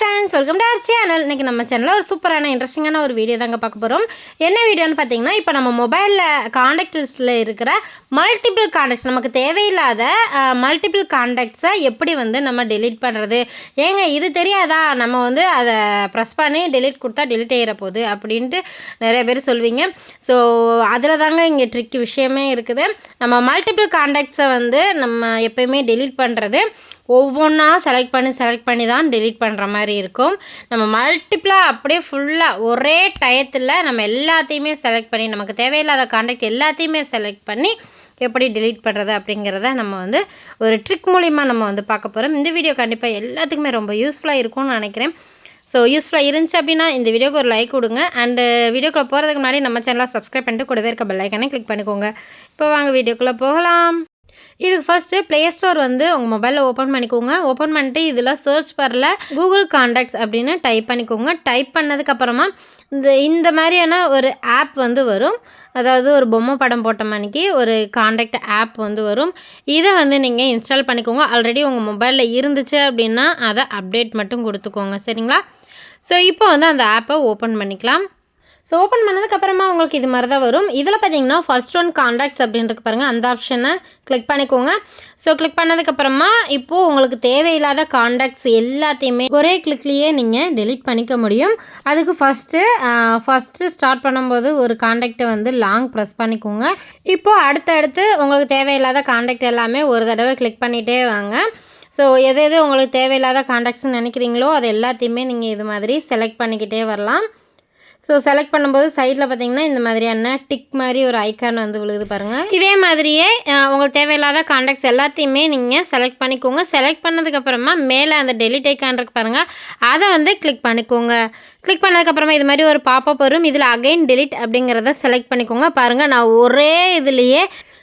esa friends welcome to அவர் channel இன்றைக்கி நம்ம சேனலில் ஒரு சூப்பரான இன்ட்ரெஸ்டிங்கான ஒரு வீடியோ தாங்க பார்க்க போகிறோம் என்ன வீடியோன்னு பார்த்தீங்கன்னா இப்போ நம்ம மொபைலில் காண்டாக்ட் லிஸ்ட்டில் இருக்கிற மல்டிபிள் காண்டாக்ட்ஸ் நமக்கு தேவையில்லாத மல்டிபிள் காண்டாக்ட்ஸை எப்படி வந்து நம்ம டெலீட் பண்ணுறது ஏங்க இது தெரியாதா? நம்ம வந்து அதை ப்ரெஸ் பண்ணி டெலீட் கொடுத்தா டெலிட் ஆகிற போகுது அப்படின்ட்டு நிறைய பேர் சொல்வீங்க. ஸோ அதில் தாங்க இங்கே ட்ரிக் விஷயமே இருக்குது. நம்ம மல்டிபிள் காண்டாக்ட்ஸை வந்து நம்ம எப்போயுமே டெலீட் பண்ணுறது ஒவ்வொன்றா செலக்ட் பண்ணி செலக்ட் பண்ணி தான் டெலீட் பண்ணுற மாதிரி இருக்கும். நம்ம மல்டிப்ளாக அப்படியே ஃபுல்லாக ஒரே டயத்தில் நம்ம எல்லாத்தையுமே செலக்ட் பண்ணி நமக்கு தேவையில்லாத காண்டாக்ட் எல்லாத்தையுமே செலக்ட் பண்ணி எப்படி டெலீட் பண்ணுறது அப்படிங்கிறத நம்ம வந்து ஒரு ட்ரிக் மூலிமா நம்ம வந்து பார்க்க போகிறோம் இந்த வீடியோ கண்டிப்பாக எல்லாத்துக்குமே ரொம்ப யூஸ்ஃபுல்லாக இருக்கும்னு நினைக்கிறேன். ஸோ யூஸ்ஃபுல்லாக இருந்துச்சு அப்படின்னா இந்த வீடியோக்கு ஒரு லைக் கொடுங்க. அண்டு வீடியோக்குள்ளே போகிறதுக்கு முன்னாடி நம்ம சேனலாக சப்ஸ்கிரைப் பண்ணிட்டு கூடவே இருக்க பெல்லைக்கானே கிளிக் பண்ணிக்கோங்க. இப்போ வாங்க வீடியோக்குள்ளே போகலாம். இதுக்கு ஃபஸ்ட்டு ப்ளே ஸ்டோர் வந்து உங்கள் மொபைலில் ஓப்பன் பண்ணிக்கோங்க. ஓப்பன் பண்ணிட்டு இதில் சர்ச் பரில் கூகுள் காண்டாக்ட்ஸ் அப்படின்னு டைப் பண்ணிக்கோங்க. டைப் பண்ணதுக்கப்புறமா இந்த இந்த மாதிரியான ஒரு ஆப் வந்து வரும். அதாவது ஒரு பொம்மை படம் போட்ட மணிக்கு ஒரு காண்டாக்ட் ஆப் வந்து வரும். இதை வந்து நீங்கள் இன்ஸ்டால் பண்ணிக்கோங்க. ஆல்ரெடி உங்கள் மொபைலில் இருந்துச்சு அப்படின்னா அதை அப்டேட் மட்டும் கொடுத்துக்கோங்க. சரிங்களா? ஸோ இப்போ வந்து அந்த ஆப்பை ஓப்பன் பண்ணிக்கலாம். ஸோ ஓப்பன் பண்ணதுக்கப்புறமா உங்களுக்கு இது மாதிரி தான் வரும். இதில் பார்த்தீங்கன்னா ஃபர்ஸ்ட் ஒன் காண்டாக்ட்ஸ் அப்படின்றது பாருங்கள் அந்த ஆப்ஷனை கிளிக் பண்ணிக்கோங்க. ஸோ கிளிக் பண்ணதுக்கப்புறமா இப்போது உங்களுக்கு தேவையில்லாத காண்டாக்ட்ஸ் எல்லாத்தையுமே ஒரே கிளிக்லேயே நீங்கள் டெலிட் பண்ணிக்க முடியும். அதுக்கு ஃபஸ்ட்டு ஃபஸ்ட்டு ஸ்டார்ட் பண்ணும்போது ஒரு கான்டாக்டை வந்து லாங் ப்ரெஸ் பண்ணிக்கோங்க. இப்போது அடுத்தடுத்து உங்களுக்கு தேவையில்லாத கான்டாக்ட் எல்லாமே ஒரு தடவை கிளிக் பண்ணிகிட்டே வாங்க. ஸோ எது எது உங்களுக்கு தேவையில்லாத காண்டாக்ட்ஸ்னு நினைக்கிறீங்களோ அது எல்லாத்தையுமே நீங்கள் இது மாதிரி செலக்ட் பண்ணிக்கிட்டே வரலாம். ஸோ செலக்ட் பண்ணும்போது சைடில் பார்த்தீங்கன்னா இந்த மாதிரியான டிக் மாதிரி ஒரு ஐக்கான் வந்து விழுகுது பாருங்கள் இதே மாதிரியே உங்களுக்கு தேவையில்லாத காண்டாக்ட்ஸ் எல்லாத்தையுமே நீங்கள் செலக்ட் பண்ணிக்கோங்க. செலக்ட் பண்ணதுக்கப்புறமா மேலே அந்த டெலிட் ஐக்கான் இருக்கு பாருங்கள் அதை வந்து கிளிக் பண்ணிக்கோங்க. கிளிக் பண்ணதுக்கப்புறமா இது மாதிரி ஒரு பாப்பப் வரும். இதில் அகைன் டெலிட் அப்படிங்கிறத செலக்ட் பண்ணிக்கோங்க. பாருங்கள் நான் ஒரே இதுலேயே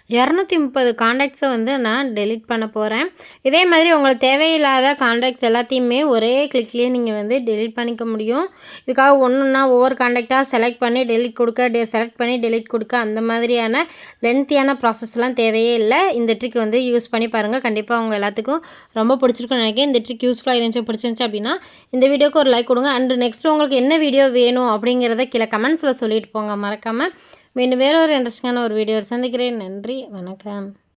இரநூத்தி முப்பது காண்டாக்ட்ஸை வந்து நான் டெலிட் பண்ண போகிறேன் இதே மாதிரி உங்களுக்கு தேவையில்லாத காண்டாக்ட்ஸ் எல்லாத்தையுமே ஒரே கிளிக்லேயே நீங்கள் வந்து டெலிட் பண்ணிக்க முடியும். இதுக்காக ஒன்றுன்னா ஒவ்வொரு காண்டாக்டாக செலக்ட் பண்ணி டெலிட் கொடுக்க டெ செலக்ட் பண்ணி டெலிட் கொடுக்க அந்த மாதிரியான லென்த்தியான ப்ராசஸ்லாம் தேவையே இல்லை. இந்த ட்ரிக் வந்து யூஸ் பண்ணி பாருங்கள் கண்டிப்பாக அவங்க எல்லாத்துக்கும் ரொம்ப பிடிச்சிருக்குன்னு நினைக்கிறேன். இந்த ட்ரிக் யூஸ்ஃபுல்லாக இருந்துச்சு பிடிச்சிருந்துச்சு அப்படின்னா இந்த வீடியோக்கு ஒரு லைக் கொடுங்க. அண்ட் நெக்ஸ்ட் உங்களுக்கு என்ன வீடியோ வேணும் அப்படிங்கிறத கீழே கமெண்ட்ஸில் சொல்லிட்டு போங்க. மறக்காமல் மீண்டும் வேறு ஒரு இன்ட்ரெஸ்டிங்கான ஒரு வீடியோ சந்திக்கிறேன். நன்றி வணக்கம்.